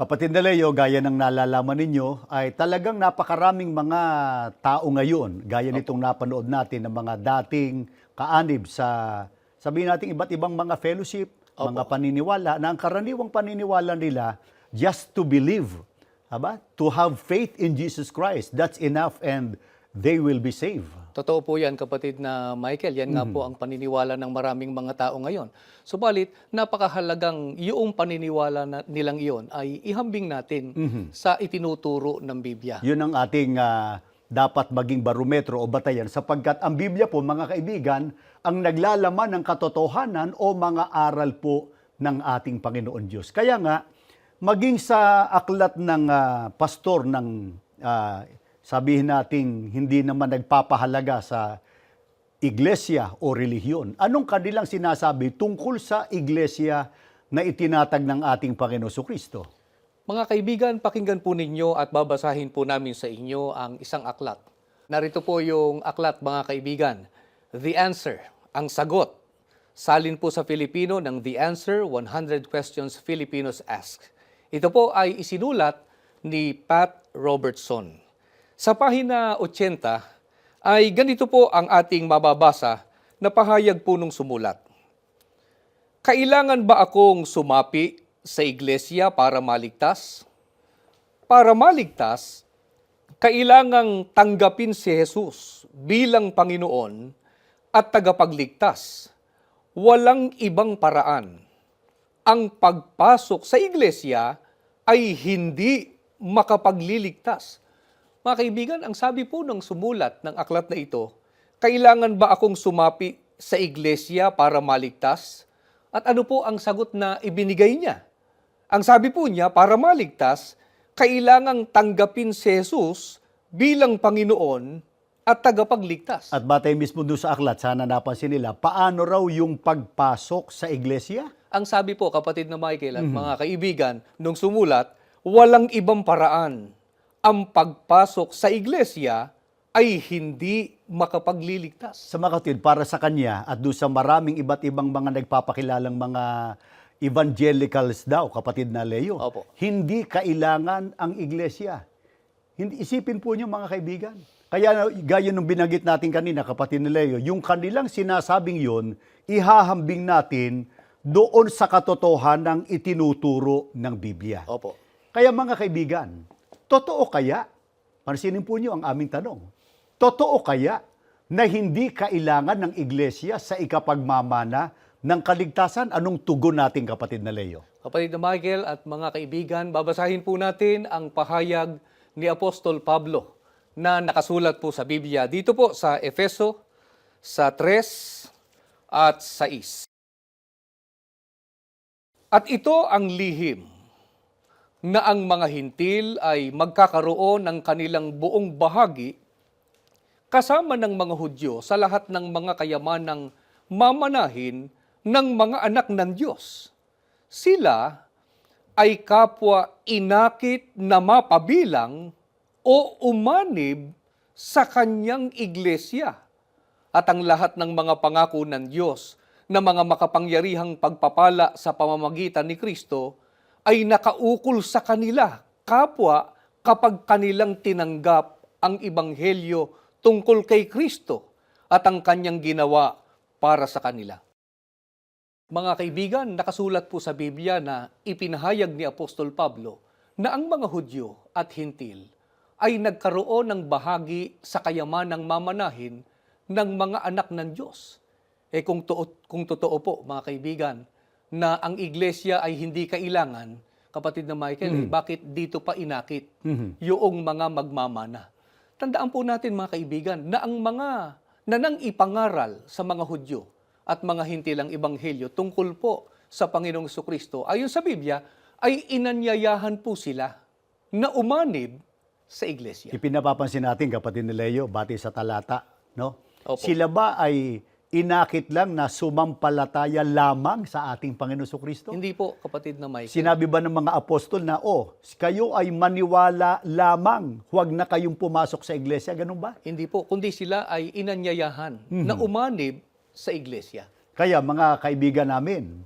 Kapatid na Leo, gaya ng nalalaman ninyo, ay talagang napakaraming mga tao ngayon, gaya nitong napanood natin ng mga dating kaanib sa, sabihin natin, iba't ibang mga fellowship, mga paniniwala, na ang karaniwang paniniwala nila, just to believe, haba? to have faith in Jesus Christ, that's enough and they will be saved. Totoo po yan, kapatid na Michael. Yan nga po ang paniniwala ng maraming mga tao ngayon. Subalit, napakahalagang yung paniniwala na, nilang iyon ay ihambing natin sa itinuturo ng Biblia. Yun ang ating ah, dapat maging barometro o batayan sapagkat ang Biblia po, mga kaibigan, ang naglalaman ng katotohanan o mga aral po ng ating Panginoon Diyos. Kaya nga, maging sa aklat ng ah, pastor ng, ah, sabihin nating hindi naman nagpapahalaga sa iglesia o relihiyon, anong kanilang sinasabi tungkol sa iglesia na itinatag ng ating Panginoon Kristo? Mga kaibigan, pakinggan po ninyo at babasahin po namin sa inyo ang isang aklat. Narito po yung aklat, mga kaibigan. The Answer, ang sagot. Salin po sa Filipino ng The Answer, 100 Questions Filipinos Ask. Ito po ay isinulat ni Pat Robertson. Sa pahina 80 ay ganito po ang ating mababasa na pahayag po nung sumulat. Kailangan ba akong sumapi sa iglesia para maligtas? Para maligtas, kailangang tanggapin si Jesus bilang Panginoon at tagapagligtas. Walang ibang paraan. Ang pagpasok sa iglesia ay hindi makapagliligtas. Mga kaibigan, ang sabi po ng sumulat ng aklat na ito, kailangan ba akong sumapi sa iglesia para maligtas? At ano po ang sagot na ibinigay niya? Ang sabi po niya, para maligtas, kailangang tanggapin si Jesus bilang Panginoon at tagapagligtas. At batay mismo doon sa aklat, sana napansin nila, paano raw yung pagpasok sa iglesia? Ang sabi po, kapatid na Michael at mga kaibigan, nung sumulat, walang ibang paraan. Ang pagpasok sa iglesia ay hindi makapagliligtas. Sa mga kapatid, para sa kanya at doon sa maraming iba't ibang mga nagpapakilalang mga evangelicals daw, kapatid na Leo, Opo. hindi kailangan ang iglesia. Hindi, isipin po niyo mga kaibigan. Kaya gaya nung binanggit natin kanina, kapatid na Leo, yung kanilang sinasabing yon, ihahambing natin doon sa katotohanan ng itinuturo ng Biblia. Opo. Kaya mga kaibigan, totoo kaya, pansinin po niyo ang aming tanong, totoo kaya na hindi kailangan ng iglesia sa ikapagmamana ng kaligtasan? Anong tugon natin kapatid na Leo? Kapatid na Michael at mga kaibigan, babasahin po natin ang pahayag ni Apostol Pablo na nakasulat po sa Biblia. Dito po sa Efeso, sa 3 at 6. At ito ang lihim na ang mga hintil ay magkakaroon ng kanilang buong bahagi kasama ng mga Hudyo sa lahat ng mga kayamanang mamanahin ng mga anak ng Diyos. Sila ay kapwa inakit na mapabilang o umanib sa kanyang iglesia at ang lahat ng mga pangako ng Diyos na mga makapangyarihang pagpapala sa pamamagitan ni Kristo ay nakaukol sa kanila, kapwa kapag kanilang tinanggap ang ibanghelyo tungkol kay Kristo at ang kanyang ginawa para sa kanila. Mga kaibigan, nakasulat po sa Biblia na ipinahayag ni Apostol Pablo na ang mga Hudyo at Hintil ay nagkaroon ng bahagi sa kayamanang mamanahin ng mga anak ng Diyos. Eh kung, to- kung totoo po, mga kaibigan, na ang iglesia ay hindi kailangan, kapatid na Michael, eh, bakit dito pa inakit yung mga magmamana? Tandaan po natin mga kaibigan na ang mga na nang ipangaral sa mga Hudyo at mga hintilang ebanghelyo tungkol po sa Panginoong Kristo ayon sa Biblia ay inanyayahan po sila na umanib sa iglesia. Ipinapapansin natin kapatid na Leo, bati sa talata, no? Opo. Sila ba ay inakit lang na sumampalataya lamang sa ating Panginoon Kristo? Hindi po kapatid na Michael. Sinabi ba ng mga apostol na, oh, kayo ay maniwala lamang, huwag na kayong pumasok sa iglesia, ganun ba? Hindi po, kundi sila ay inanyayahan na umanib sa iglesia. Kaya mga kaibigan namin,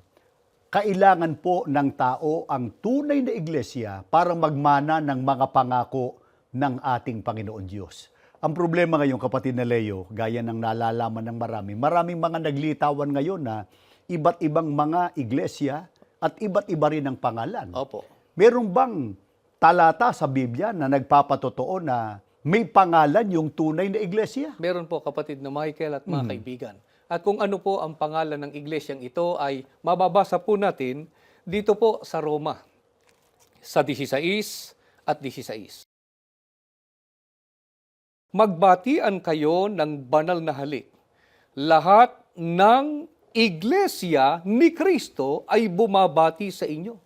kailangan po ng tao ang tunay na iglesia para magmana ng mga pangako ng ating Panginoon Diyos. Ang problema ngayon, kapatid na Leo, gaya ng nalalaman ng marami, maraming mga naglitawan ngayon na iba't ibang mga iglesia at iba't iba rin ang pangalan. Opo. Meron bang talata sa Biblia na nagpapatotoo na may pangalan yung tunay na iglesia? Meron po kapatid na Michael at mga kaibigan. At kung ano po ang pangalan ng iglesyang ito ay mababasa po natin dito po sa Roma sa 16 at 16. Magbatian kayo ng banal na halik. Lahat ng iglesia ni Kristo ay bumabati sa inyo.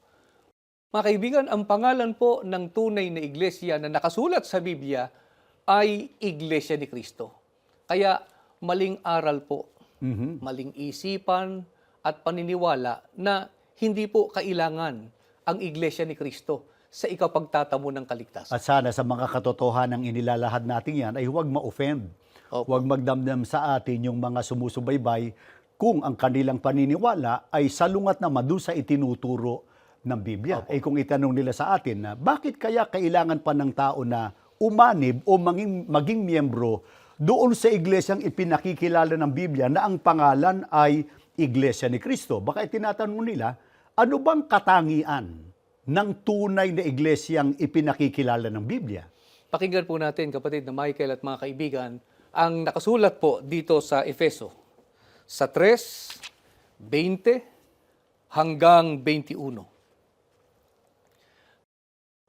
Mga kaibigan, ang pangalan po ng tunay na iglesia na nakasulat sa Biblia ay Iglesia ni Kristo. Kaya maling aral po, maling isipan at paniniwala na hindi po kailangan ang Iglesia ni Kristo sa ikapagtatamo ng kaligtasan. At sana sa mga katotohanan ng inilalahad natin yan ay huwag ma-offend. Opo. Huwag magdamdam sa atin yung mga sumusubaybay kung ang kanilang paniniwala ay salungat naman doon sa itinuturo ng Biblia. Eh kung itanong nila sa atin na bakit kaya kailangan pa ng tao na umanib o maging, maging miyembro doon sa iglesyang ipinakikilala ng Biblia na ang pangalan ay Iglesia ni Kristo. Baka itinatanong nila, ano bang katangian ng tunay na iglesyang ipinakikilala ng Biblia? Pakinggan po natin, kapatid na Michael at mga kaibigan, ang nakasulat po dito sa Efeso, sa 3, 20 hanggang 21.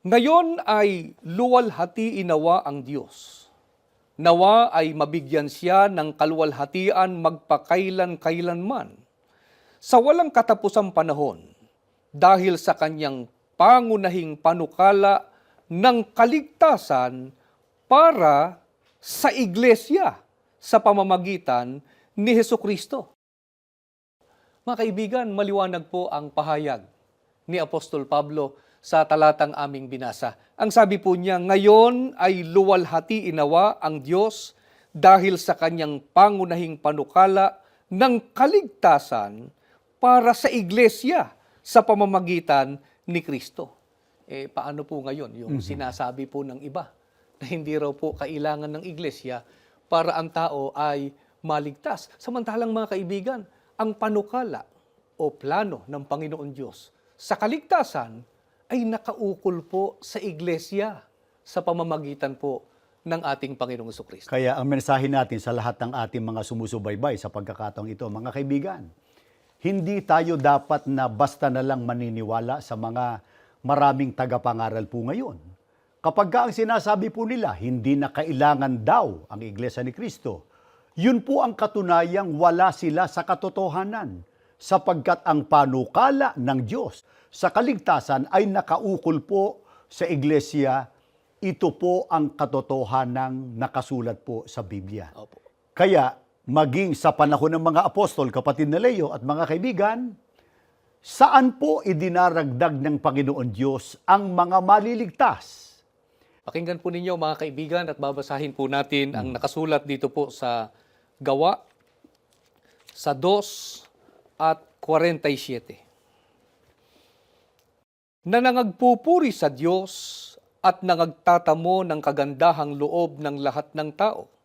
Ngayon ay luwalhati inawa ang Diyos. Nawa ay mabigyan siya ng kaluwalhatian magpakailan-kailanman sa walang katapusang panahon dahil sa kanyang pangunahing panukala ng kaligtasan para sa iglesia sa pamamagitan ni Heso Kristo. Mga kaibigan, maliwanag po ang pahayag ni Apostol Pablo sa talatang aming binasa. Ang sabi po niya, ngayon ay luwalhati inawa ang Diyos dahil sa kanyang pangunahing panukala ng kaligtasan para sa iglesia sa pamamagitan ni Kristo. Eh, paano po ngayon yung sinasabi po ng iba na hindi raw po kailangan ng iglesia para ang tao ay maligtas. Samantalang mga kaibigan, ang panukala o plano ng Panginoon Diyos sa kaligtasan ay nakaukol po sa iglesia sa pamamagitan po ng ating Panginoong Kristo. Kaya ang mensahe natin sa lahat ng ating mga sumusubaybay sa pagkakataong ito, mga kaibigan, hindi tayo dapat na basta na lang maniniwala sa mga maraming tagapangaral po ngayon. Kapag ka ang sinasabi po nila, hindi na kailangan daw ang Iglesia ni Kristo, yun po ang katunayang wala sila sa katotohanan sapagkat ang panukala ng Diyos sa kaligtasan ay nakaukol po sa iglesia. Ito po ang katotohanang nakasulat po sa Biblia. Opo. Kaya maging sa panahon ng mga apostol, kapatid na Leo at mga kaibigan, saan po idinaragdag ng Panginoon Diyos ang mga maliligtas? Pakinggan po ninyo mga kaibigan at babasahin po natin ang nakasulat dito po sa Gawa sa 2 at 47. Na nangagpupuri sa Diyos at nangagtatamo ng kagandahang loob ng lahat ng tao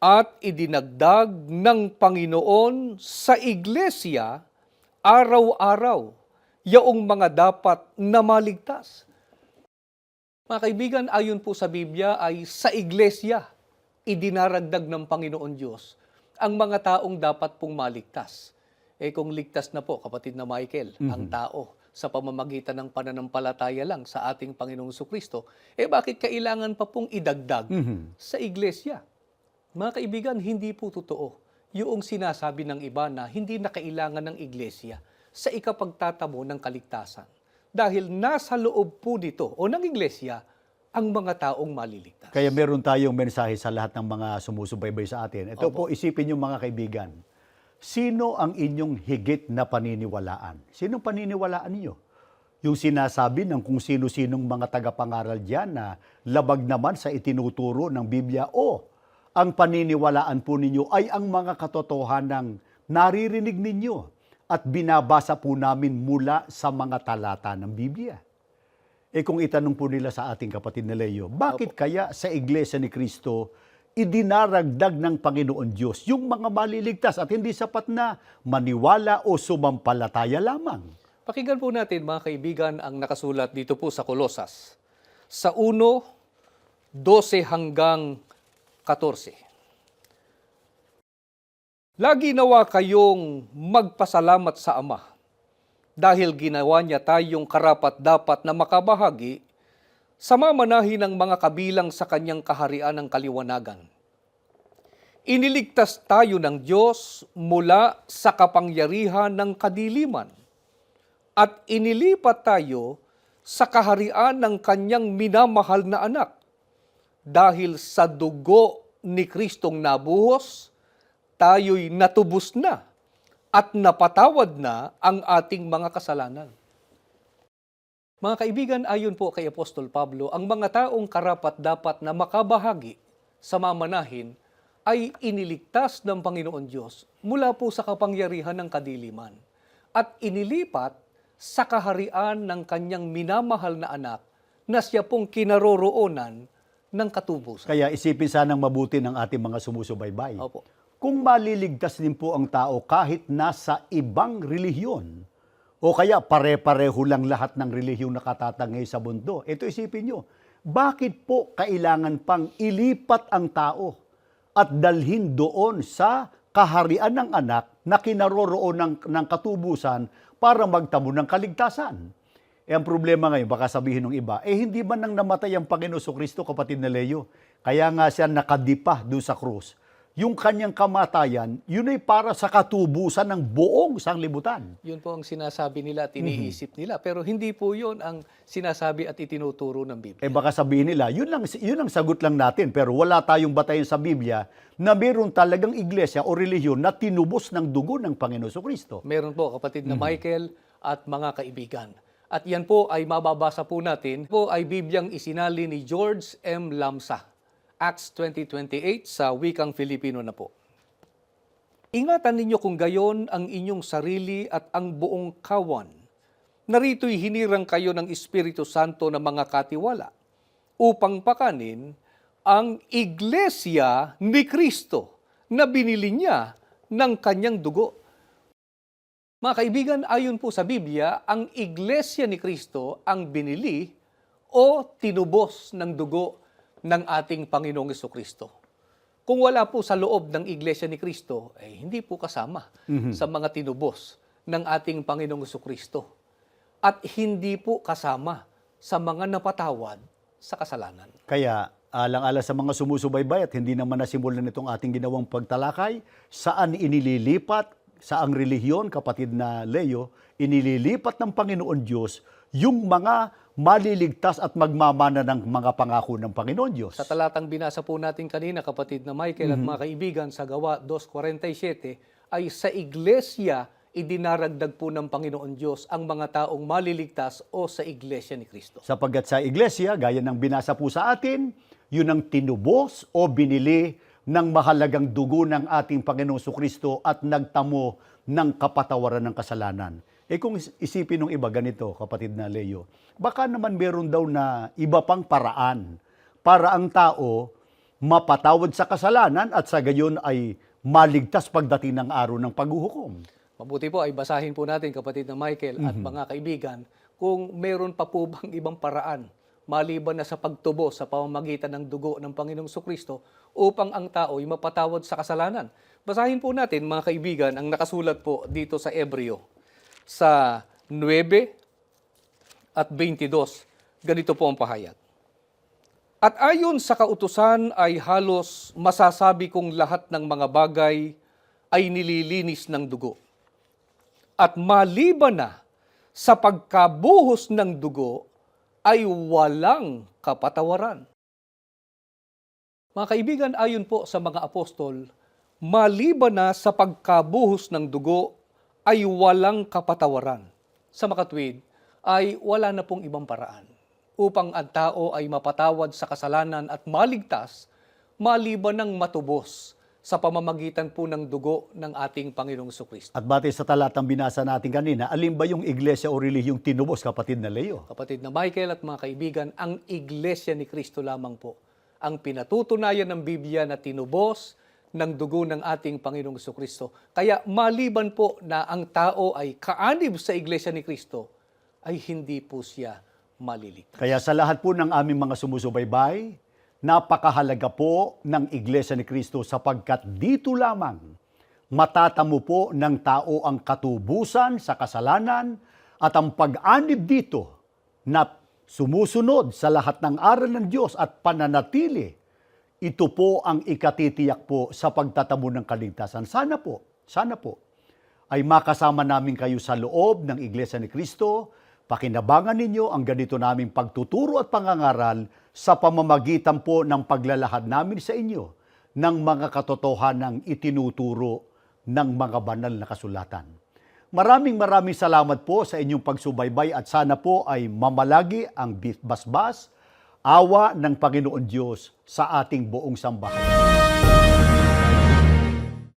at idinagdag ng Panginoon sa iglesia araw-araw yaong mga dapat na maligtas. Mga kaibigan, ayon po sa Biblia ay sa iglesia idinaragdag ng Panginoon Diyos ang mga taong dapat pong maligtas. Eh kung ligtas na po, kapatid na Michael, ang tao sa pamamagitan ng pananampalataya lang sa ating Panginoong Kristo, eh bakit kailangan pa pong idagdag sa iglesia? Mga kaibigan, hindi po totoo yung sinasabi ng iba na hindi na kailangan ng iglesia sa ikapagtatamo ng kaligtasan. Dahil nasa loob po dito o ng iglesia ang mga taong maliligtas. Kaya meron tayong mensahe sa lahat ng mga sumusubaybay sa atin. Ito po, isipin niyo mga kaibigan, sino ang inyong higit na paniniwalaan? Sinong paniniwalaan niyo? Yung sinasabi ng kung sino-sinong mga tagapangaral diyan na labag naman sa itinuturo ng Biblia o ang paniniwalaan po ninyo ay ang mga katotohanang naririnig ninyo at binabasa po namin mula sa mga talata ng Biblia. Eh kung itanong po nila sa ating kapatid na Leo, bakit kaya sa Iglesia ni Kristo idinaragdag ng Panginoon Diyos yung mga maliligtas at hindi sapat na maniwala o sumampalataya lamang? Pakinggan po natin mga kaibigan ang nakasulat dito po sa Kolosas. Sa 1, 12 hanggang 14. Lagi nawa kayong magpasalamat sa Ama dahil ginawa niya tayong karapat dapat na makabahagi sa mamanahin ng mga kabilang sa kanyang kaharian ng kaliwanagan. Iniligtas tayo ng Diyos mula sa kapangyarihan ng kadiliman at inilipat tayo sa kaharian ng kanyang minamahal na anak dahil sa dugo ni Kristong nabuhos, tayo'y natubos na at napatawad na ang ating mga kasalanan. Mga kaibigan, ayon po kay Apostol Pablo, ang mga taong karapat dapat na makabahagi sa mamanahin ay iniligtas ng Panginoon Diyos mula po sa kapangyarihan ng kadiliman at inilipat sa kaharian ng kanyang minamahal na anak na siya pong kinaroroonan ng katubusan. Kaya isipin sanang mabuti ng ating mga sumusubaybay. Opo. Kung maliligtas din po ang tao kahit nasa ibang relihiyon, o kaya pare-pareho lang lahat ng relihiyong nakatatangay sa mundo, ito isipin nyo, bakit po kailangan pang ilipat ang tao at dalhin doon sa kaharian ng anak na kinaroroon ng, ng katubusan para magtamo ng kaligtasan? Eh, ang problema ngayon, baka sabihin ng iba, eh hindi ba nang namatay ang Panginoon so Kristo, kapatid na Leo? Kaya nga siya nakadipa doon sa krus. Yung kanyang kamatayan, yun ay para sa katubusan ng buong sanglibutan. Yun po ang sinasabi nila at iniisip nila. Pero hindi po yun ang sinasabi at itinuturo ng Biblia. Eh baka sabihin nila, yun lang, yun ang sagot lang natin, pero wala tayong batayan sa Biblia na meron talagang iglesia o relihiyon na tinubos ng dugo ng Panginoon Kristo. Meron po kapatid na Michael at mga kaibigan. At yan po ay mababasa po natin. Po ay Bibliang isinali ni George M. Lamsa. Acts 20.28 sa wikang Filipino na po. Ingatan ninyo kung gayon ang inyong sarili at ang buong kawan. Narito'y hinirang kayo ng Espiritu Santo na mga katiwala upang pakanin ang iglesia ni Kristo na binili niya ng kanyang dugo. Mga kaibigan, ayon po sa Biblia, ang iglesia ni Kristo ang binili o tinubos ng dugo ng ating Panginoong Kristo. Kung wala po sa loob ng iglesia ni Kristo, eh, hindi po kasama sa mga tinubos ng ating Panginoong Kristo. At hindi po kasama sa mga napatawad sa kasalanan. Kaya alang-ala sa mga sumusubaybay at hindi naman nasimulan itong ating ginawang pagtalakay, saan inililipat sa ang relihiyon, kapatid na Leo, inililipat ng Panginoon Diyos yung mga maliligtas at magmamana ng mga pangako ng Panginoon Diyos. Sa talatang binasa po natin kanina, kapatid na Michael at mga kaibigan, sa gawa 2.47, ay sa iglesia idinaragdag po ng Panginoon Diyos ang mga taong maliligtas o sa iglesia ni Kristo. Sapagkat sa iglesia, gaya ng binasa po sa atin, yun ang tinubos o binili ng mahalagang dugo ng ating Panginoong Kristo at nagtamo ng kapatawaran ng kasalanan. Eh kung is- isipin ng iba ganito, kapatid na Leo, baka naman meron daw na iba pang paraan para ang tao mapatawad sa kasalanan at sa gayon ay maligtas pagdating ng araw ng paghuhukom. Mabuti po ay basahin po natin kapatid na Michael at mga kaibigan kung meron pa po bang ibang paraan maliban na sa pagtubo sa pamamagitan ng dugo ng Panginoong Kristo upang ang tao ay mapatawad sa kasalanan. Basahin po natin mga kaibigan ang nakasulat po dito sa Ebreo sa 9 at 22. Ganito po ang pahayag. At ayon sa kautusan ay halos masasabi kong lahat ng mga bagay ay nililinis ng dugo. At maliban na sa pagkabuhos ng dugo ay walang kapatawaran. Mga kaibigan, ayon po sa mga apostol, maliban na sa pagkabuhos ng dugo ay walang kapatawaran. Sa makatwid, ay wala na pong ibang paraan upang ang tao ay mapatawad sa kasalanan at maligtas maliban ng matubos sa pamamagitan po ng dugo ng ating Panginoong Kristo. At batay sa talatang binasa natin kanina, alin ba yung iglesia o relihiyong tinubos, kapatid na Leo? Kapatid na Michael at mga kaibigan, ang Iglesia ni Kristo lamang po ang pinatutunayan ng Biblia na tinubos ng dugo ng ating Panginoong Kristo. Kaya maliban po na ang tao ay kaanib sa Iglesia ni Kristo, ay hindi po siya maliligtas. Kaya sa lahat po ng aming mga sumusubaybay, napakahalaga po ng Iglesia ni Kristo sapagkat dito lamang matatamo po ng tao ang katubusan sa kasalanan at ang pag-anib dito na sumusunod sa lahat ng aral ng Diyos at pananatili. Ito po ang ikatitiyak po sa pagtatamo ng kaligtasan. Sana po, sana po, ay makasama namin kayo sa loob ng Iglesia ni Kristo. Pakinabangan ninyo ang ganito naming pagtuturo at pangangaral sa pamamagitan po ng paglalahad namin sa inyo ng mga katotohanang itinuturo ng mga banal na kasulatan. Maraming maraming salamat po sa inyong pagsubaybay at sana po ay mamalagi ang basbas, awa ng Panginoon Diyos sa ating buong sambahayan.